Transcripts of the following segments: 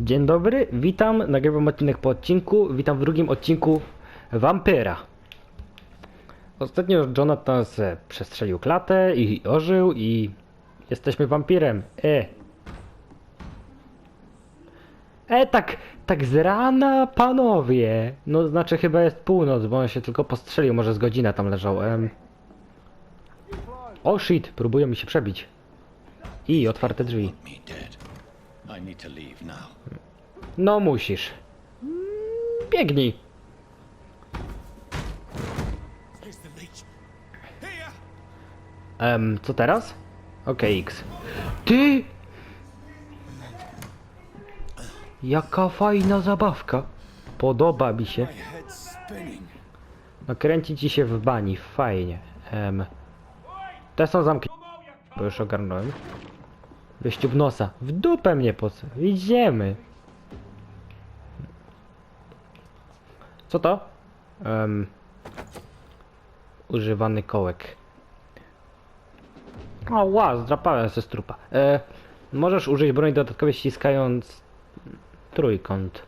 Dzień dobry, witam, nagrywam odcinek po odcinku, witam w drugim odcinku Wampyra. Ostatnio Jonathan se przestrzelił klatę i ożył i jesteśmy wampirem. E. E, tak, tak z rana, panowie. No, znaczy chyba jest północ, bo on się tylko postrzelił, może z godzina tam leżał. Em. O shit, próbują mi się przebić. I otwarte drzwi. Me dead. I need to leave now. No musisz. Biegnij. Em, co teraz? Okej, X. Ty! Jaka fajna zabawka. Podoba mi się. No kręci ci się w bani, fajnie. Em. Te są zamknięte, bo już ogarnąłem. Wyściub nosa. W dupę mnie po co? Idziemy. Co to? Em. Używany kołek. O, ła, zdrapałem ze strupa. E, możesz użyć broni dodatkowej ściskając trójkąt.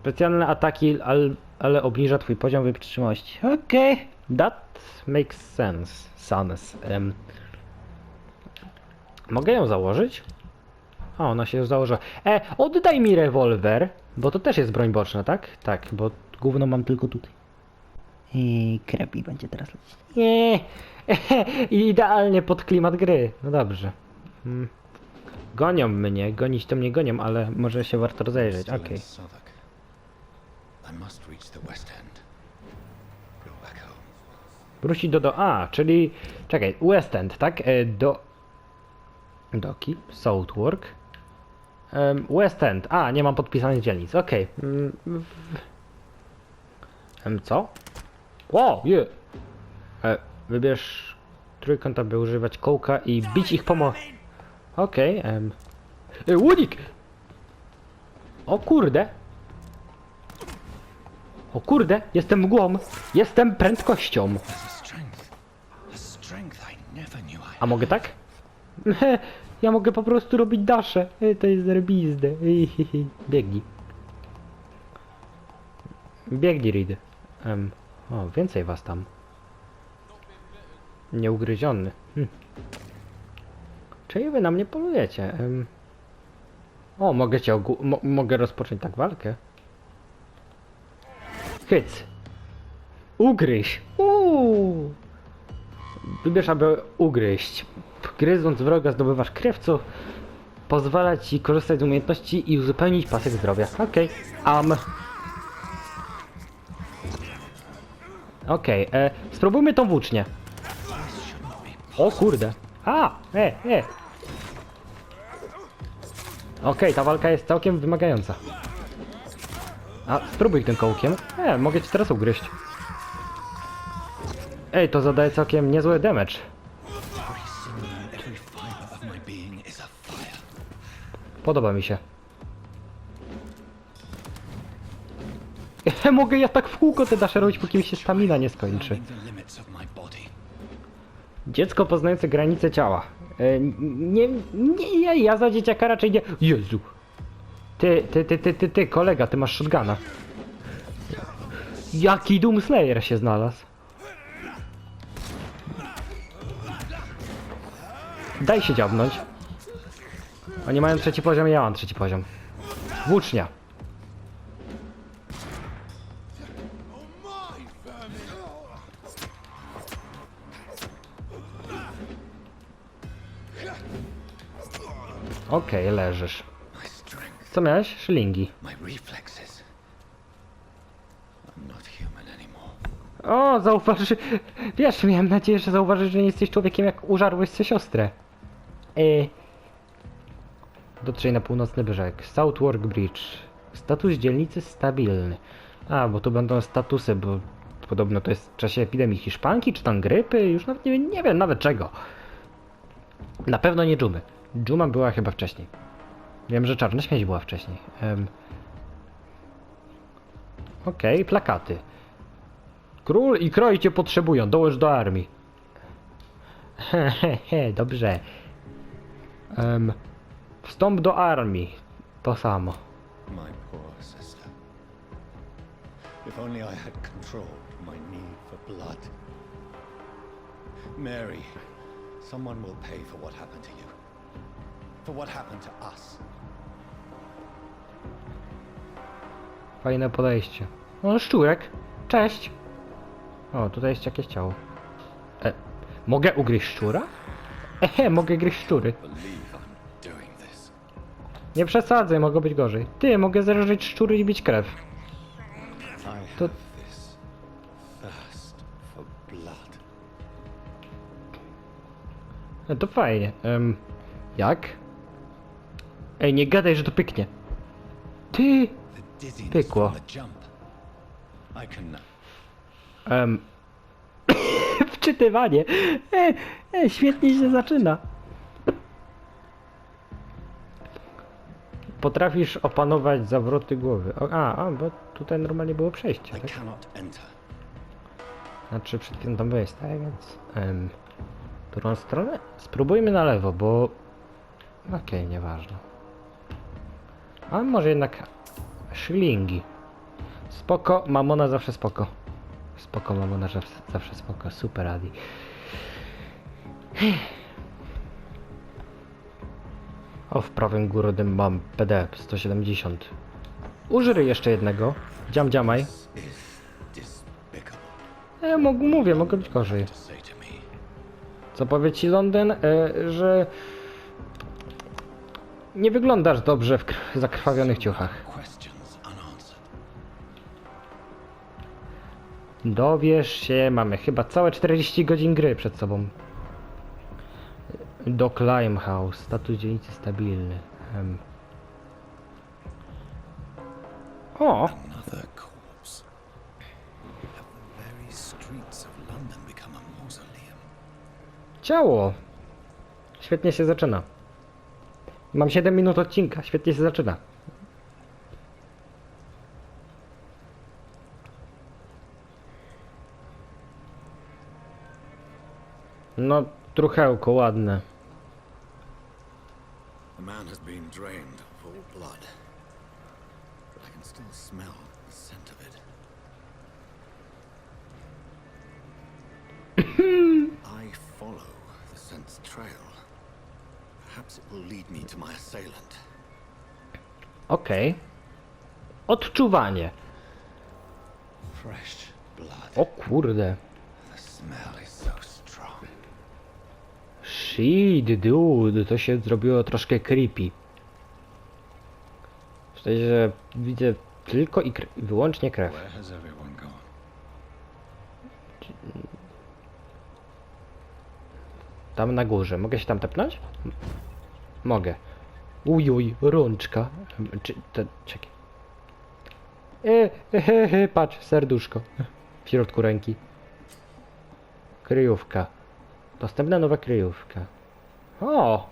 Specjalne ataki, al, ale obniża twój poziom wytrzymałości. Okej, okay. that makes sense. Sense. Em. Mogę ją założyć? O, ona się już założyła. E, oddaj mi rewolwer, bo to też jest broń boczna, tak? Tak, bo gówno mam tylko tutaj. I krepi będzie teraz lecieć. Nie, idealnie pod klimat gry. No dobrze. Mm. Gonią mnie, gonić to mnie gonią, ale może się warto rozejrzeć. Okej. in Southwark. I must reach the West End. Go back home. Wrócić do do. A, czyli. Czekaj, West End, tak? E, do. Doki, Southwark. West End. A, nie mam podpisanych dzielnic. Okej. Mm, w- Em, co? O, je. E, wybierz trójkąt, aby używać kołka i bić ich pomo... Okej, em. E, łudik! O kurde! O kurde, jestem mgłą! Jestem prędkością! A mogę tak? Ja mogę po prostu robić dasze. E, To jest zerbizde. Biegnij. Biegnij, Reed. Em, o, więcej was tam. Nieugryziony. Hm. Czyli wy na mnie polujecie? Em. O, mogę cię mogę rozpocząć tak walkę. Hyc. Ugryź. Uuu. Wybierz, aby ugryźć. Gryząc wroga zdobywasz krew, co pozwala ci korzystać z umiejętności i uzupełnić pasek zdrowia. Okej. Am. Okej, e, spróbujmy tą włócznię. O kurde. A, e, e. Okej, ta walka jest całkiem wymagająca. A, spróbuj tym kołkiem. E, mogę ci teraz ugryźć. Ej, to zadaje całkiem niezły damage. Podoba mi się. Mogę ja tak w kółko te dasze robić, póki mi się stamina nie skończy. Dziecko poznające granice ciała. E, nie, nie, ja, ja za dzieciaka raczej nie... Jezu! Ty, ty, ty, ty, ty, ty, kolega, ty masz shotguna. Jaki Doomslayer się znalazł? Daj się dziabnąć. Oni mają trzeci poziom, ja mam trzeci poziom. Włócznia. Okej, leżysz. My strength. Co miałeś? Szylingi. O, zauważy... Wiesz, miałem nadzieję, że zauważysz, że nie jesteś człowiekiem, jak użarłeś sobie siostrę. E... Dotrzej na północny brzeg. Southwark Bridge. Status dzielnicy stabilny. A, bo tu będą statusy, bo podobno to jest w czasie epidemii hiszpanki, czy tam grypy, już nawet nie, nie wiem nawet czego. Na pewno nie dżumy. Dżuma była chyba wcześniej. Wiem, że czarna śmierć była wcześniej. Em. Okej, plakaty. Król i kroj cię potrzebują, dołącz do armii. Hehehe, dobrze. Um, wstąp do armii. To samo. My poor sister. If only I had controlled my need for blood. Mary, someone will pay for what happened to you. For what happened to us. Fajne podejście. O, szczurek. Cześć. O, tutaj jest jakieś ciało. E, mogę ugryźć szczura? Ehe, mogę gryźć szczury. Believe. Nie przesadzaj, mogło być gorzej. Ty, mogę zerżyć szczury i bić krew. To-. E, to fajnie. Em, jak? Ej, nie gadaj, że to pyknie. Ty! Pykło. Em, wczytywanie. E, e, świetnie się zaczyna. Potrafisz opanować zawroty głowy. O, a, a, bo tutaj normalnie było przejście, tak? Znaczy przed chwilą tam byłeś, tak? Więc... Em, którą stronę? Spróbujmy na lewo, bo... Okej, nieważne. A może jednak... Szlingi. Spoko, mamona zawsze spoko. Spoko, mamona zawsze spoko. Super, Adi. O, w prawym górnym mam PD 170. Użyj jeszcze jednego. Dziam, dziamaj. Ja mogę, mówię, mogę być gorzej. Co powie ci Londyn, e, że nie wyglądasz dobrze w kr- zakrwawionych ciuchach. Dowiesz się, mamy chyba całe 40 godzin gry przed sobą. Do Limehouse, status dzielnicy stabilny. O, Another corpse. Have the very streets of London become a mausoleum? ciało. Świetnie się zaczyna. Mam 7 minut odcinka, świetnie się zaczyna. No, truchełko ładne. The man has been drained of all blood. But I can still smell the scent of it. I follow the scent's trail. Perhaps it will lead me to my assailant. Okej. Odczuwanie. Fresh blood. O kurde. The smell is. Shit, dude, to się zrobiło troszkę creepy. W sensie, że widzę tylko i kre- wyłącznie krew. Tam na górze. Mogę się tam tepnąć? Mogę. Ujuj, rączka. Czy, to, czekaj. E, e, he, patrz, serduszko. W środku ręki. Kryjówka. Dostępna nowa kryjówka. O!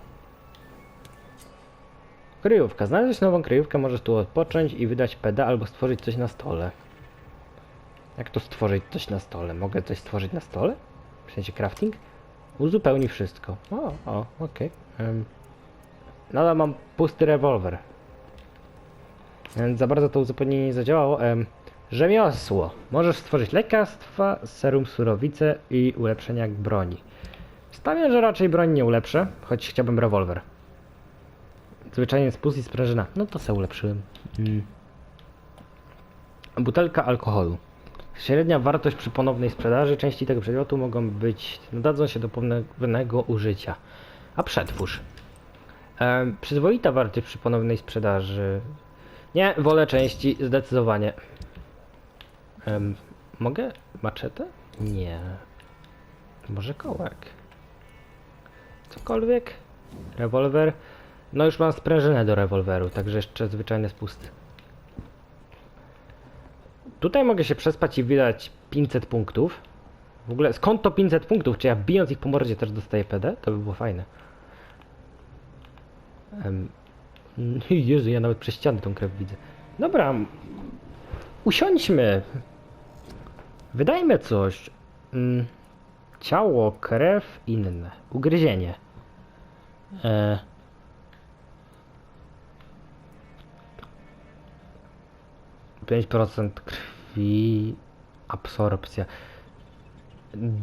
Kryjówka. Znaleźć nową kryjówkę, możesz tu odpocząć i wydać peda albo stworzyć coś na stole. Jak to stworzyć coś na stole? Mogę coś stworzyć na stole? W sensie crafting? Uzupełni wszystko. O, o, okej. Em, Nadal mam pusty rewolwer. Więc za bardzo to uzupełnienie nie zadziałało. Em, rzemiosło. Możesz stworzyć lekarstwa, serum surowice i ulepszenia broni. Stawiam, że raczej broń nie ulepszę, choć chciałbym rewolwer. Zwyczajnie spust i sprężyna. No to se ulepszyłem. Mm. Butelka alkoholu. Średnia wartość przy ponownej sprzedaży części tego przedmiotu mogą być, nadadzą się do ponownego użycia. A przetwórz. E, przyzwoita wartość przy ponownej sprzedaży. Nie, wolę części zdecydowanie. Em, mogę maczetę? Nie. Może kołek. Cokolwiek. Rewolwer. No już mam sprężynę do rewolweru, także jeszcze zwyczajny spusty. Tutaj mogę się przespać i wydać 500 punktów. W ogóle skąd to 500 punktów? Czy ja bijąc ich po mordzie też dostaję PD? To by było fajne. Em, Jezu, ja nawet przez ściany tą krew widzę. Dobra. Usiądźmy. Wydajmy coś. Mm, Ciało, krew, inne. Ugryzienie. E, 5% krwi. Absorpcja.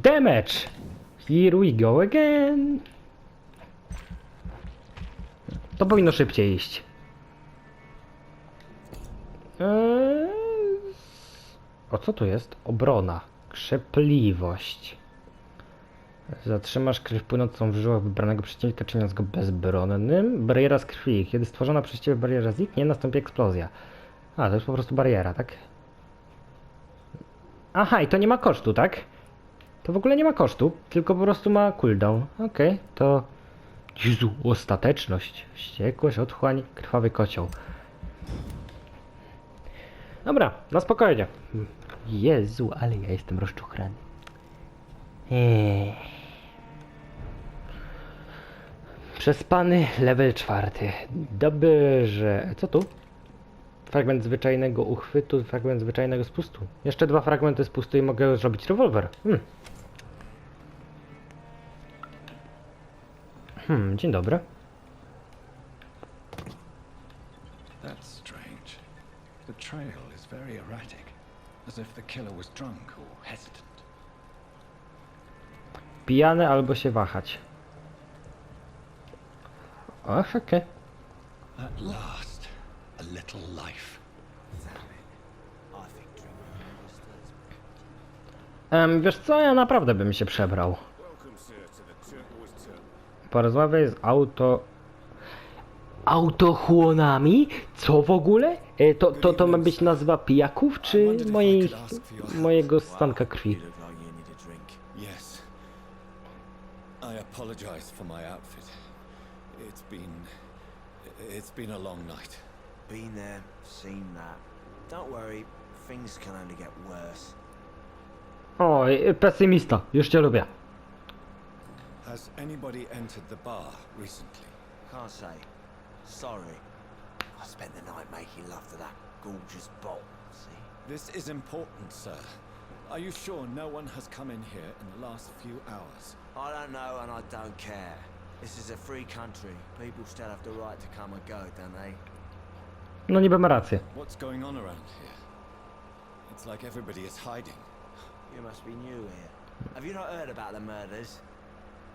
Damage! Here we go again! To powinno szybciej iść. Eee... O co tu jest? Obrona. Krzepliwość. Zatrzymasz krew płynącą w żyłach wybranego przeciwnika, czyniąc go bezbronnym. Bariera z krwi. Kiedy stworzona przez ciebie bariera zniknie, nastąpi eksplozja. A, to jest po prostu bariera, tak? Aha, i to nie ma kosztu, tak? To w ogóle nie ma kosztu, tylko po prostu ma cooldown. Okej, to... Jezu, ostateczność. Wściekłość, otchłań, krwawy kocioł. Dobra, na spokojnie. Jezu, ale ja jestem rozczuchrany. Eee. Przespany level czwarty. Dobrze. Co tu? Fragment zwyczajnego uchwytu, fragment zwyczajnego spustu. Jeszcze dwa fragmenty spustu i mogę zrobić rewolwer. Hmm. Hmm, dzień dobry. That's strange. The trail is very erratic, as if the killer was drunk or hesitant. Pijany albo się wahać. Ach, okej. At last, a little life. Em, wiesz co, ja naprawdę bym się przebrał. Porozmawiaj z auto... Autochłonami? Co w ogóle? E, to, to, to ma być nazwa pijaków, czy mojej, mojego stanka krwi? Yes. I apologize for my outfit. It's been. It's been a long night. Been there, seen that. Don't worry, things can only get worse. O, e, pesymista, już cię lubię. Has anybody entered the bar recently? Can't say. Sorry. I spent the night making love to that gorgeous bot. See? This is important, sir. Are you sure no one has come in here in the last few hours? I don't know and I don't care. This is a free country. People still have the right to come and go, don't they? No niby ma rację. What's going on around here? It's like everybody is hiding. You must be new here. Have you not heard about the murders?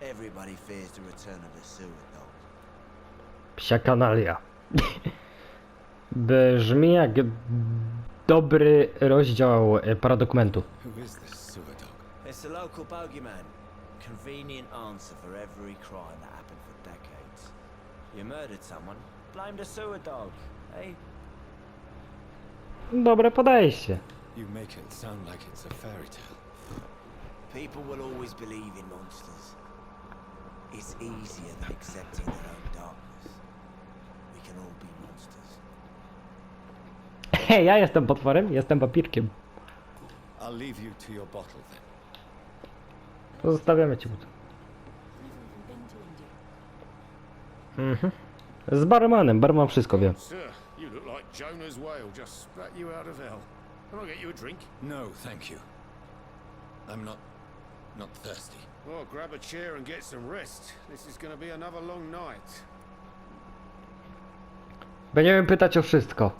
Everybody fears the return of the sewer dog. Psia kanalia. Brzmi jak dobry rozdział e, paradokumentu. Who is this sewer dog? It's the local bogeyman. Convenient answer for every crime that happened for decades. You murdered someone, blame the sewer dog, eh? Dobre podejście. You make it sound like it's a fairy tale. People will always believe in monsters. It's easier than accepting their own darkness. We can all be monsters. Hej, ja jestem potworem, jestem papirkiem. I'll leave you to your bottle then. Pozostawiamy cię tu. Mhm. Z barmanem, barman wszystko wie. Sir, you look like Jonah's whale just spat you out of hell. Can I get you a drink? No, thank you. I'm not. not thirsty. Well, grab a chair and get some rest. This is gonna be another long night. Będziemy pytać o wszystko.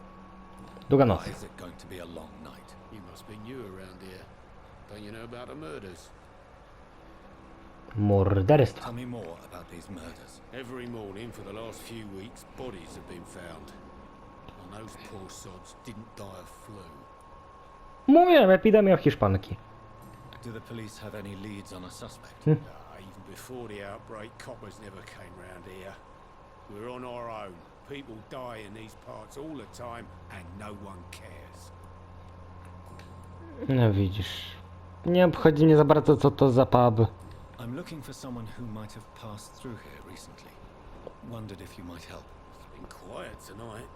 Długa noc. Why is it going to be a long night? You must be new around here. Don't you know about the murders? Morderstwo. Tell me more about these murders. Every morning for the last few weeks, bodies have been found. And those poor sods didn't die of flu. Mówiłem, epidemia hiszpanki. Do the police have any leads on a suspect? Uh, even before the outbreak, coppers never came round here. We're on our own. People die in these parts all the time, and no one cares. No widzisz. Nie obchodzi mnie za bardzo co to za pub. I'm looking for someone who might have passed through here recently. Wondered if you might help. It's been quiet tonight.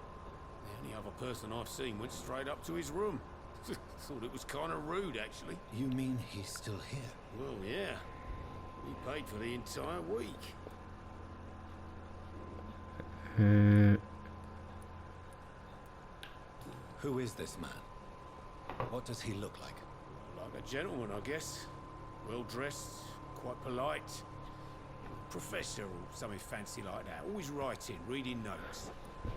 The only other person I've seen went straight up to his room. Thought it was kind of rude, actually. You mean he's still here? Well, yeah. He paid for the entire week. Hmm. Who is this man? What does he look like? Like a gentleman, I guess. Well dressed, quite polite. Professor or something fancy like that. Always writing, reading notes.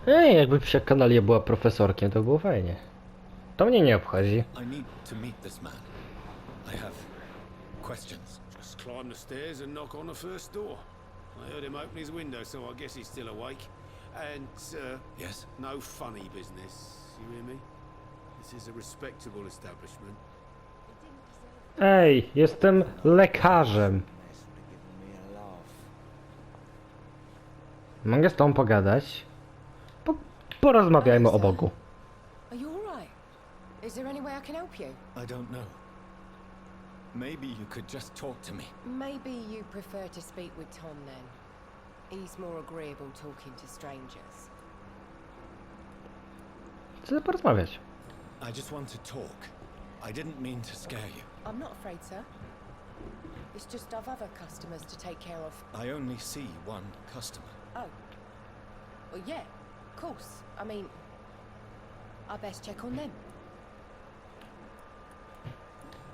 Ej, jakby psia kanalia była profesorkiem, to było fajnie. To mnie nie obchodzi. I need to meet this man. I have questions. Just climb the stairs and knock on the first door. I heard him open his window, so I guess he's still awake. And, uh, Yes? no funny business. You hear me? This is a respectable establishment. Ej, jestem lekarzem. Mogę z tobą pogadać? Po, porozmawiajmy o Bogu. Are you alright? Is there any way I can help you? I don't know. Maybe you could just talk to me. Maybe you prefer to speak with Tom then. He's more agreeable talking to strangers. Chcę porozmawiać. I just want to talk. I didn't mean to scare you. I'm not afraid, sir. It's just I've other customers to take care of. I only see one customer. Oh. Well, yeah, of course. I mean, I best check on them.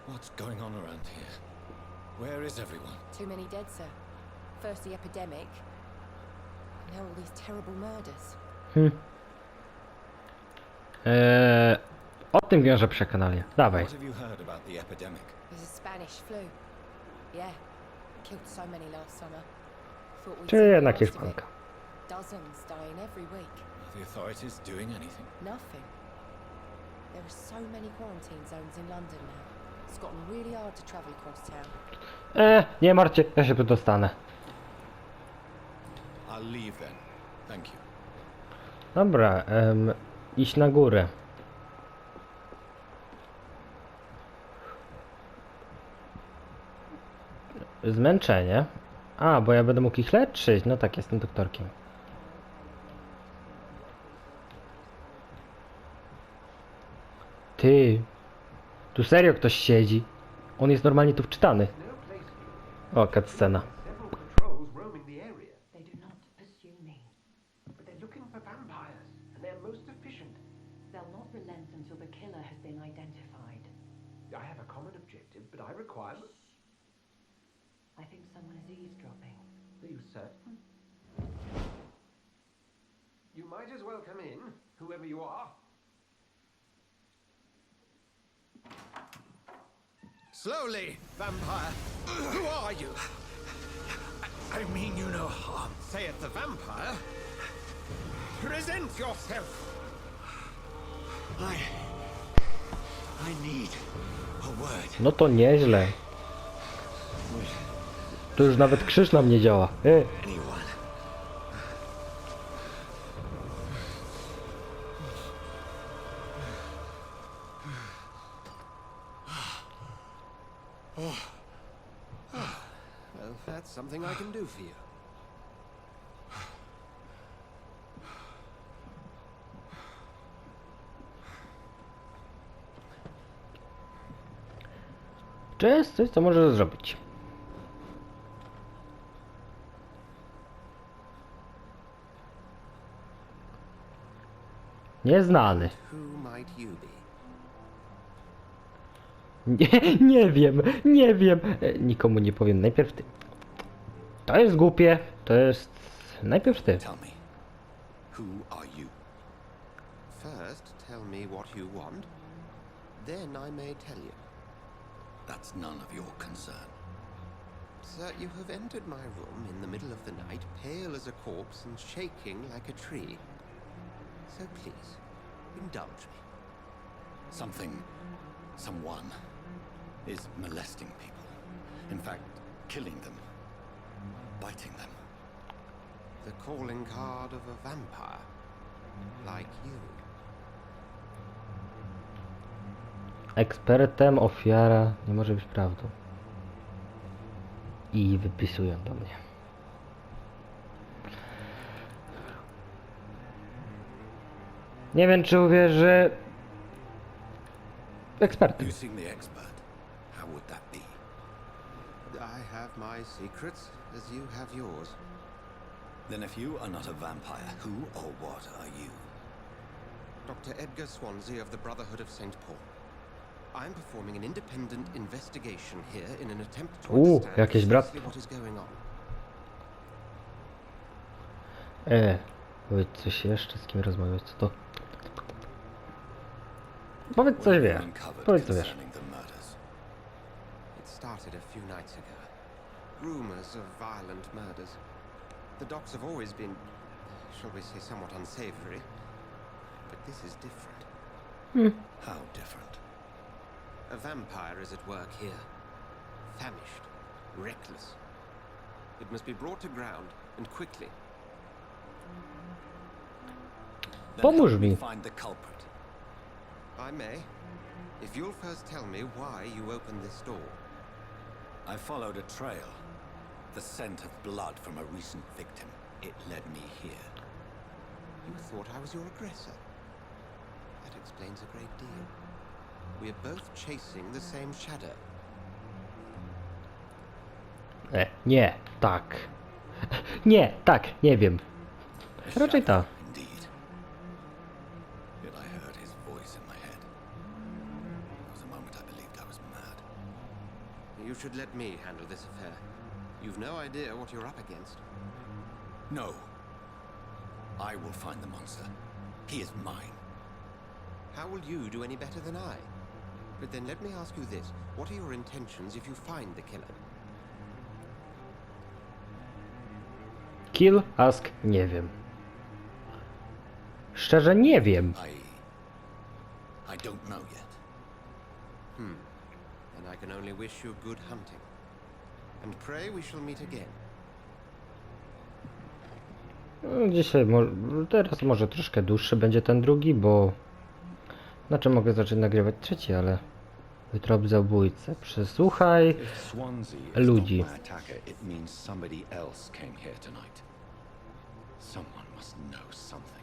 What's going on around here? Where is everyone? Too many dead, sir. First the epidemic, now all these terrible murders. Eee, o tym wiąże przekonanie. Dawaj. What have you heard about the epidemic? There's a Spanish flu. Yeah, killed so many last summer. Thought we'd Czyli seen the jednak last of it. hiszpanka. Dozens dying every week. Are the authorities doing anything? Nothing. There are so many quarantine zones in London now. It's gotten really hard to travel across town. Eee, nie martwcie, ja się tu dostanę. I'll leave then. Thank you. Dobra, em, iść na górę. Zmęczenie. A, bo ja będę mógł ich leczyć. No tak, jestem doktorkiem. Ty. Tu serio ktoś siedzi. On jest normalnie tu wczytany. O, cutscena. Are you certain? You might as well come in, whoever you are. Slowly, vampire. Who are you? I mean you no harm. Saith the vampire. Present yourself. I... I need a word. No to nieźle. Tu już nawet krzyż nam nie działa. E, that's jest coś, co możesz zrobić? Nieznany. Nie, nie wiem, nie wiem. E, Nikomu nie powiem. Najpierw ty. To jest głupie. To jest... Najpierw ty. Tell me. Who are you? First, tell me what you want. Then I may tell you. That's none of your concern. Sir, you have entered my room in the middle of the night, pale as a corpse and shaking like a tree. So please, indulge me. Something, someone, is molesting people. In fact, killing them. Biting them. The calling card of a vampire. Like you. Ekspertem ofiara nie może być prawdą. I wypisują do mnie. Nie wiem, czy uwierzy... Ekspertem. You seem the expert. How would that be? I have my secrets, as you have yours. Then if you are not a vampire, who or what are you? Dr. Edgar Swansea of the Brotherhood of St. Paul. I'm performing an independent investigation here in an attempt to Uuu, understand jakieś bractwo. what is going on. E, powiedz coś jeszcze, z kim rozmawiać, co to? Powiedz coś What have you wiesz. Powiedz co wiesz. concerning the murders? It started a few nights ago. Rumors of violent murders. The docks have always been, shall we say, somewhat unsavory. But this is different. Hmm. How different? A vampire is at work here. Famished. Reckless. It must be brought to ground, and quickly. Pomóż mi. find the culprit. I may. If you'll first tell me why you opened this door. I followed a trail. The scent of blood from a recent victim. It led me here. You thought I was your aggressor. That explains a great deal. We're both chasing the same shadow. E, nie, tak. Nie, tak, nie wiem. A Raczej shadow, tak. Indeed. Yet I heard his voice in my head. There was a moment I believed I was mad. You should let me handle this affair. You've no idea what you're up against. No. I will find the monster. He is mine. How will you do any better than I? But then let me ask you this. What are your intentions if you find the killer? Kill, ask, nie wiem. Szczerze nie wiem. I. I don't know yet. Hmm. Then I can only wish you good hunting. And pray we shall meet again. No, Dzisiaj, mo- teraz może troszkę dłuższy będzie ten drugi, bo... Znaczy mogę zacząć nagrywać trzeci, ale... Trop zabójcę. Przesłuchaj. Ludzi. Someone must know something.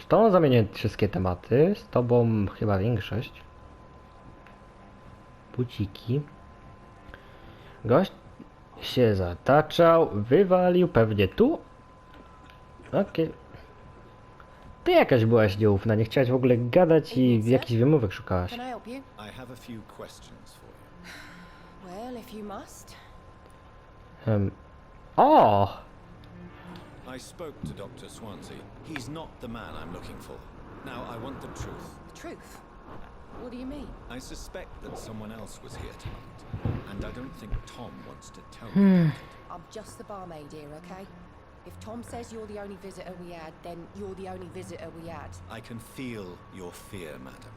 Z tą zamienię wszystkie tematy. Z tobą chyba większość. Buciki. Gość się zataczał, wywalił pewnie tu. Okej. Ty jakaś byłaś nieufna, nie chciałaś w ogóle gadać i jakichś wymówek szukałaś. Em, o! I spoke to Dr. Swansea. He's not the man I'm looking for. Now, I want the truth. The truth. What do you mean? I suspect that someone else was here tonight, and I don't think Tom wants to tell me. Hmm. I'm just the barmaid here, okay? If Tom says you're the only visitor we had, then you're the only visitor we had. I can feel your fear, madam.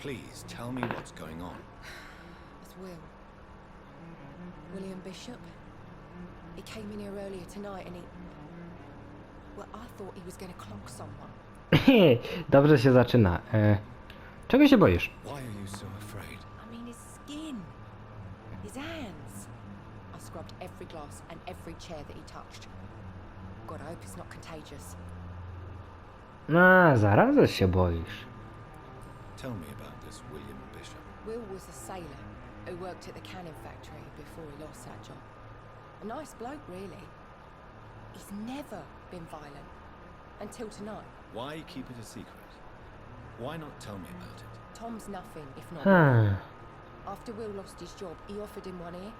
Please tell me what's going on. That's Will. William Bishop. He came in here earlier tonight and he. Well, I thought he was going to clock someone. Dobrze się zaczyna. E, czego się boisz? Why are you so afraid? I mean, his skin, his hands. I scrubbed every glass and every chair that he touched. God, I hope it's not contagious. A, zarazem się boisz. Tell me about this William Bishop. Will was a sailor who worked at the canning factory before he lost that job. A nice bloke, really. He's never been violent until tonight. Why keep it a secret? Why not tell me about it? Tom's nothing if not. Hmm. After Will lost his job, he offered him one ear.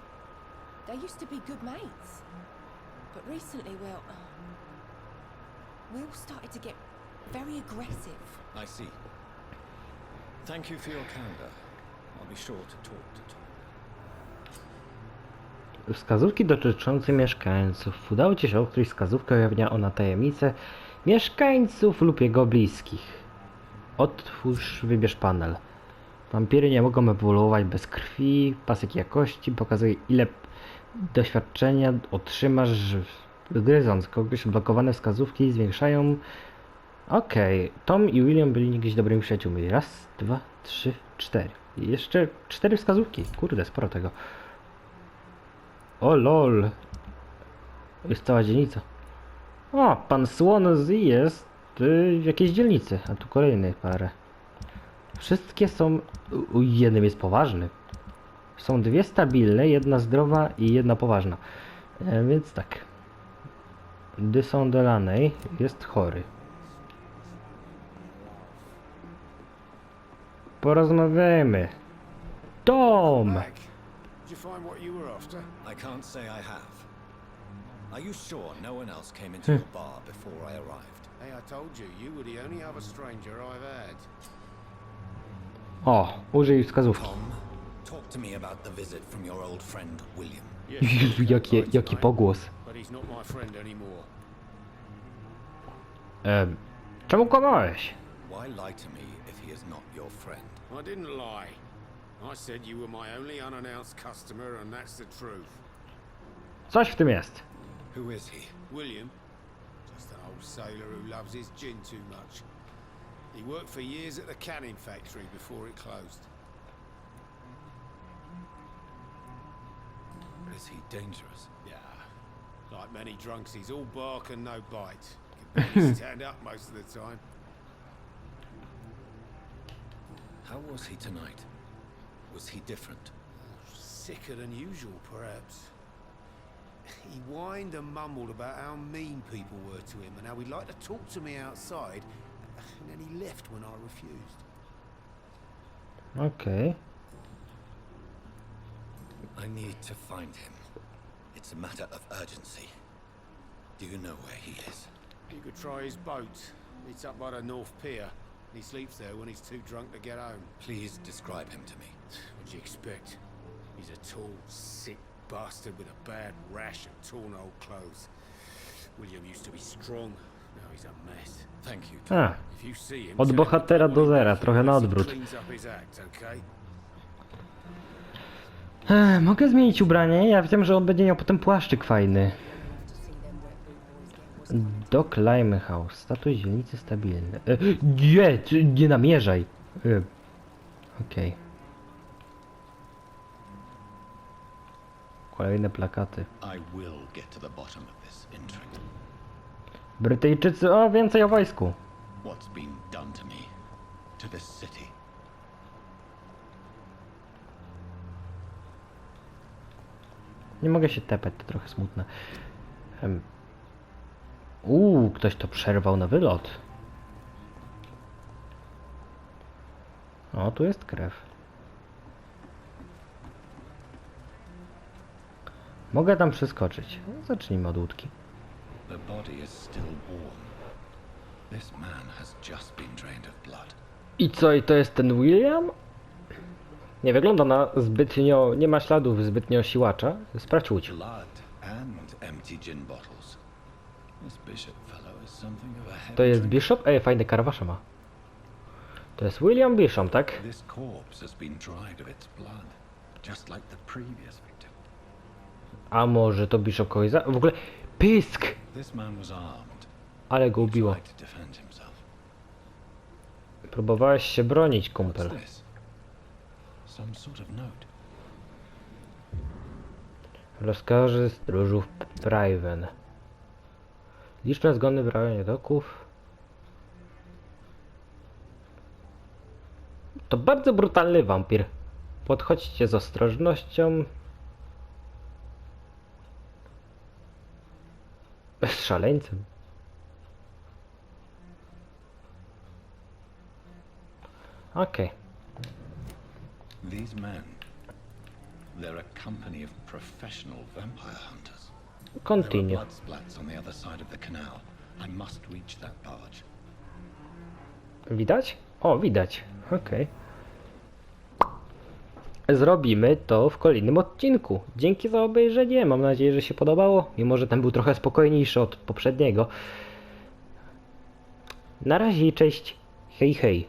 They used to be good mates. But recently, well, Will started to get very aggressive. I see. Thank you for your candor. I'll be sure to talk to Tom. Wskazówki dotyczące mieszkańców. Udało ci się odkryć wskazówkę, ujawnia ona tajemnicę mieszkańców lub jego bliskich. Otwórz, wybierz panel. Wampiry nie mogą ewoluować bez krwi. Pasek jakości pokazuje ile doświadczenia otrzymasz gryząc kogoś. Blokowane wskazówki zwiększają. Okej, Tom i William byli niegdyś dobrymi przyjaciółmi. Raz, dwa, trzy, cztery. I jeszcze cztery wskazówki. Kurde, sporo tego. O lol. Jest cała dzielnica. O, pan Swansea jest w jakiejś dzielnicy, a tu kolejny parę. Wszystkie są... u- Jednym jest poważny. Są dwie stabilne, jedna zdrowa i jedna poważna. E, więc tak. Dyson Delaney jest chory. Porozmawiajmy. Tom! Back. Did you find what you were after? I can't say I have. Are you sure no one else came into your bar before I arrived? Hey, I told you, you were the only other stranger I've had. O, użyj wskazówki. Tom, talk to me about the visit from your old friend William. Yes, Jezu, jaki, jaki pogłos. But he's not my friend anymore. Em, czemu kłamałeś? Why lie to me if he is not your friend? I didn't lie. I said you were my only unannounced customer, and that's the truth. Coś w tym jest. Who is he? William, just an old sailor who loves his gin too much. He worked for years at the canning factory before it closed. Is he dangerous? Yeah, like many drunks, he's all bark and no bite. Can barely stand up most of the time. How was he tonight? Was he different? Sicker than usual, perhaps. He whined and mumbled about how mean people were to him and how he'd like to talk to me outside, and then he left when I refused. Okay. I need to find him. It's a matter of urgency. Do you know where he is? You could try his boat. It's up by the North Pier. He sleeps there when he's too drunk to get home. Please describe him to me. What'd you expect? He's a tall, sick bastard with a bad rash and torn old clothes. William used to be strong. Now he's a mess. Thank you. Tom. A, If you see him, Od tell him bohatera do zera, trochę na he odwrót. Cleans up his act, okay? Ech, mogę zmienić ubranie? Ja wiem, że on będzie miał potem płaszczyk fajny. To see them Red Dock Limehouse. Status dzielnicy stabilny. E, nie, nie namierzaj. E, Okej. Kolejne plakaty. Brytyjczycy, o więcej o wojsku. What's been done to me? To this city? Nie mogę się tepać, to trochę smutne. Uuu, ktoś to przerwał na wylot. O, tu jest krew. Mogę tam przeskoczyć. Zacznijmy od łódki. The body is still warm. This man has just been drained of blood. I co, i to jest ten William? Nie wygląda na zbytnio... nie ma śladów zbytnio siłacza. Sprawdź łódź. Blood and empty gin bottles. To jest. Bishop? Ej, fajny karwasza ma. To jest William Bishop, tak? A może to Bishop kogoś za... W ogóle... Pysk! Ale go ubiło. Próbowałeś się bronić, kumpel. Rozkazy stróżów Priven. Liczne zgony w rejonie doków. To bardzo brutalny wampir. Podchodźcie z ostrożnością. Z szaleńcem. Okej. These men. They're a company of professional vampire hunters. There Continue. are blood splats on the other side of the canal. I must reach that barge. Widać? O, widać. Okej. Zrobimy to w kolejnym odcinku. Dzięki za obejrzenie. Mam nadzieję, że się podobało. Mimo, że ten był trochę spokojniejszy od poprzedniego. Na razie cześć. Hej, hej.